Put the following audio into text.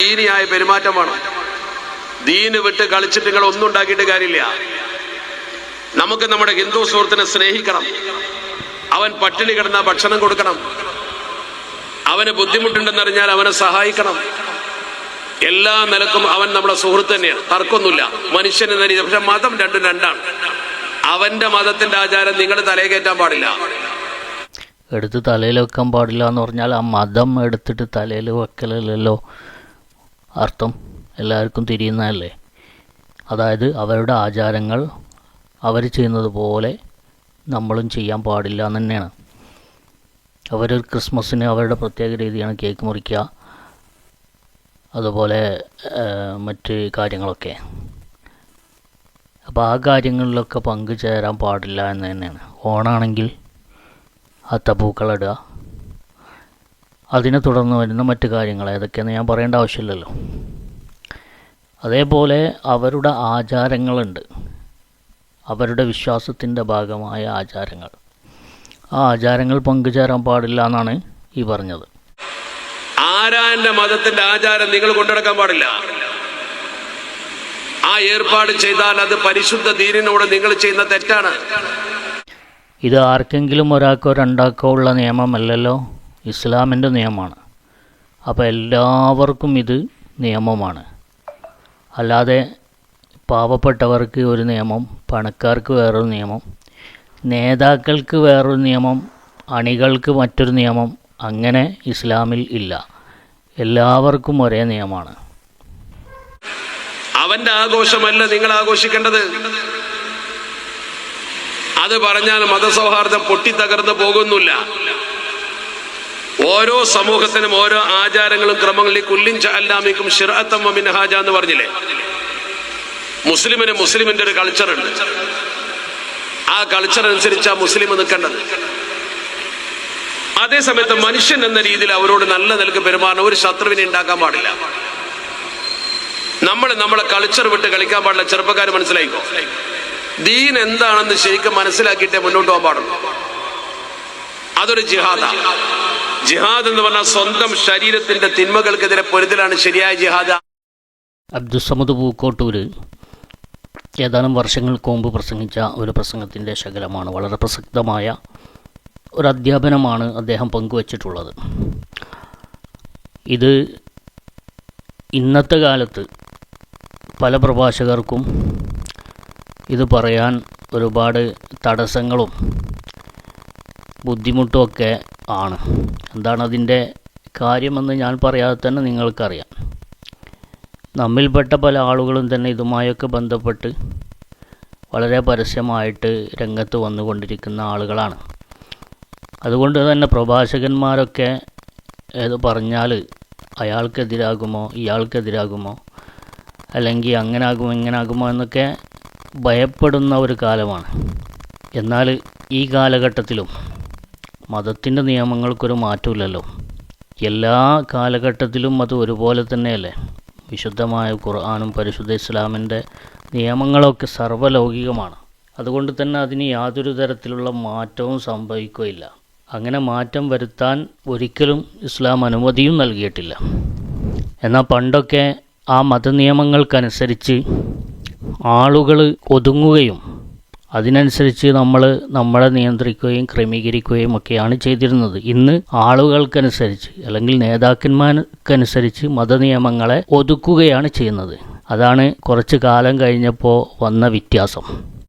ദീനിയായ പെരുമാറ്റം വേണം. ദീന് വിട്ട് കളിച്ചിട്ട് നിങ്ങൾ ഒന്നും ഉണ്ടാക്കിയിട്ട് കാര്യമില്ല. നമുക്ക് നമ്മുടെ ഹിന്ദു സുഹൃത്തിനെ സ്നേഹിക്കണം. അവൻ പട്ടിണി കിടന്ന ഭക്ഷണം കൊടുക്കണം. അവന് ബുദ്ധിമുട്ടുണ്ടെന്നറിഞ്ഞാൽ അവനെ സഹായിക്കണം. എല്ലാ നിലക്കും അവൻ നമ്മുടെ സുഹൃത്ത് തന്നെയാണ്. തർക്കമൊന്നുമില്ല. മനുഷ്യനെ തന്നെ പക്ഷെ മതം രണ്ടും രണ്ടാണ്. അവന്റെ മതത്തിന്റെ ആചാരം നിങ്ങൾ തലയെ കയറ്റാൻ പാടില്ല. എടുത്ത് തലയിൽ വെക്കാൻ പാടില്ല എന്ന് പറഞ്ഞാൽ ആ മതം എടുത്തിട്ട് തലയിൽ വെക്കലല്ലോ അർത്ഥം എല്ലാവർക്കും തിരിയുന്നതല്ലേ? അതായത് അവരുടെ ആചാരങ്ങൾ അവർ ചെയ്യുന്നത് പോലെ നമ്മളും ചെയ്യാൻ പാടില്ല എന്ന് തന്നെയാണ്. അവർ ക്രിസ്മസിന് അവരുടെ പ്രത്യേക രീതിയാണ് കേക്ക് മുറിക്കുക അതുപോലെ മറ്റ് കാര്യങ്ങളൊക്കെ. അപ്പോൾ ആ കാര്യങ്ങളിലൊക്കെ പങ്കുചേരാൻ പാടില്ല എന്ന് തന്നെയാണ്. ഓണാണെങ്കിൽ അത്തപ്പൂക്കളിടുക അതിനെ തുടർന്ന് വരുന്ന മറ്റ് കാര്യങ്ങൾ ഏതൊക്കെയെന്ന് ഞാൻ പറയേണ്ട ആവശ്യമില്ലല്ലോ. അതേപോലെ അവരുടെ ആചാരങ്ങളുണ്ട്. അവരുടെ വിശ്വാസത്തിന്റെ ഭാഗമായ ആചാരങ്ങൾ. ആ ആചാരങ്ങൾ പങ്കുചേരാൻ പാടില്ല എന്നാണ് ഈ പറഞ്ഞത്. ആരാന്റെ മതത്തിന്റെ ആചാരം നിങ്ങൾ കൊണ്ടുനടക്കാൻ പാടില്ല? ആ ഏർപ്പാട് ചെയ്താൽ അത് പരിശുദ്ധ ദീനിനോട് നിങ്ങൾ ചെയ്യുന്ന തെറ്റാണ്. ഇത് ആർക്കെങ്കിലും ഒരാൾക്കോ രണ്ടാൾക്കോ ഉള്ള നിയമമല്ലല്ലോ? ഇസ്ലാമിന്റെ നിയമമാണ്. അപ്പോൾ എല്ലാവർക്കും ഇത് നിയമമാണ്. അല്ലാതെ പാവപ്പെട്ടവർക്ക് ഒരു നിയമം പണക്കാർക്ക് വേറൊരു നിയമം നേതാക്കൾക്ക് വേറൊരു നിയമം അണികൾക്ക് മറ്റൊരു നിയമം അങ്ങനെ ഇസ്ലാമിൽ ഇല്ല. എല്ലാവർക്കും ഒരേ നിയമമാണ്. അവന്റെ ആഘോഷമല്ല നിങ്ങൾ ആഘോഷിക്കേണ്ടത്. അത് പറഞ്ഞാൽ മതസൗഹാർദ്ദം പൊട്ടിത്തകർന്ന് പോകുന്നില്ല. ഓരോ സമൂഹത്തിനും ഓരോ ആചാരങ്ങളും ക്രമങ്ങളിൽ കുല്ലിൻ അല്ലാമിക്കും ഷിറത്തം മിൻഹാജ എന്ന് പറഞ്ഞില്ലേ? മുസ്ലിമിന് മുസ്ലിമിന്റെ ഒരു കൾച്ചർ ഉണ്ട്. ആ കൾച്ചർ അനുസരിച്ചാ മുസ്ലിം നിൽക്കേണ്ടത്. അതേസമയത്ത് മനുഷ്യൻ എന്ന രീതിയിൽ അവരോട് നല്ല നിലയ്ക്ക് പെരുമാറണം ഒരു ശത്രുവിനെ ഉണ്ടാക്കാൻ പാടില്ല. നമ്മൾ നമ്മളെ കൾച്ചർ വിട്ട് കളിക്കാൻ പാടില്ല. ചെറുപ്പക്കാർ മനസ്സിലായിക്കോ? ദീൻ എന്താണെന്ന് ശരിക്കും മനസ്സിലാക്കിയിട്ടേ മുന്നോട്ട് പോകാൻ പാടുള്ളൂ. അതൊരു ജിഹാദാ. ജിഹാദ് എന്ന് പറഞ്ഞാൽ സ്വന്തം ശരീരത്തിന്റെ തിന്മകൾക്കെതിരെ പൊരുതലാണ് ശരിയായ ജിഹാദ്. അബ്ദുസമദ് പൂക്കോട്ടൂര് ഏതാനും വർഷങ്ങൾക്ക് മുമ്പ് പ്രസംഗിച്ച ഒരു പ്രസംഗത്തിന്റെ ശകലമാണ്. വളരെ പ്രസക്തമായ ഒരു അധ്യാപനമാണ് അദ്ദേഹം പങ്കുവച്ചിട്ടുള്ളത്. ഇത് ഇന്നത്തെ കാലത്ത് പല പ്രഭാഷകർക്കും ഇത് പറയാൻ ഒരുപാട് തടസ്സങ്ങളും ബുദ്ധിമുട്ടുമൊക്കെ ആണ്. എന്താണ് അതിന്റെ കാര്യമെന്ന് ഞാൻ പറയാതെ തന്നെ നിങ്ങൾക്കറിയാം. നമ്മിൽപ്പെട്ട പല ആളുകളും തന്നെ ഇതുമായൊക്കെ ബന്ധപ്പെട്ട് വളരെ പരസ്യമായിട്ട് രംഗത്ത് വന്നുകൊണ്ടിരിക്കുന്ന ആളുകളാണ്. അതുകൊണ്ട് തന്നെ പ്രഭാഷകന്മാരൊക്കെ ഏത് പറഞ്ഞാൽ അയാൾക്കെതിരാകുമോ ഇയാൾക്കെതിരാകുമോ അല്ലെങ്കിൽ അങ്ങനെ ആകുമോ ഇങ്ങനെ ആകുമോ എന്നൊക്കെ ഭയപ്പെടുന്ന ഒരു കാലമാണ്. എന്നാൽ ഈ കാലഘട്ടത്തിലും മതത്തിന്റെ നിയമങ്ങൾക്കൊരു മാറ്റമില്ലല്ലോ. എല്ലാ കാലഘട്ടത്തിലും അത് ഒരുപോലെ തന്നെയല്ലേ? വിശുദ്ധമായ ഖുർആാനും പരിശുദ്ധ ഇസ്ലാമിന്റെ നിയമങ്ങളൊക്കെ സർവലൗകികമാണ്. അതുകൊണ്ട് തന്നെ അതിന് യാതൊരു തരത്തിലുള്ള മാറ്റവും സംഭവിക്കുകയില്ല. അങ്ങനെ മാറ്റം വരുത്താൻ ഒരിക്കലും ഇസ്ലാം അനുമതിയും നൽകിയിട്ടില്ല. എന്നാൽ പണ്ടൊക്കെ ആ മതനിയമങ്ങൾക്കനുസരിച്ച് ആളുകൾ ഒതുങ്ങുകയും അതിനനുസരിച്ച് നമ്മൾ നമ്മളെ നിയന്ത്രിക്കുകയും ക്രമീകരിക്കുകയും ഒക്കെയാണ് ചെയ്തിരുന്നത്. ഇന്ന് ആളുകൾക്കനുസരിച്ച് അല്ലെങ്കിൽ നേതാക്കന്മാർക്കനുസരിച്ച് മതനിയമങ്ങളെ ഒതുക്കുകയാണ് ചെയ്യുന്നത്. അതാണ് കുറച്ച് കാലം കഴിഞ്ഞപ്പോൾ വന്ന വ്യത്യാസം.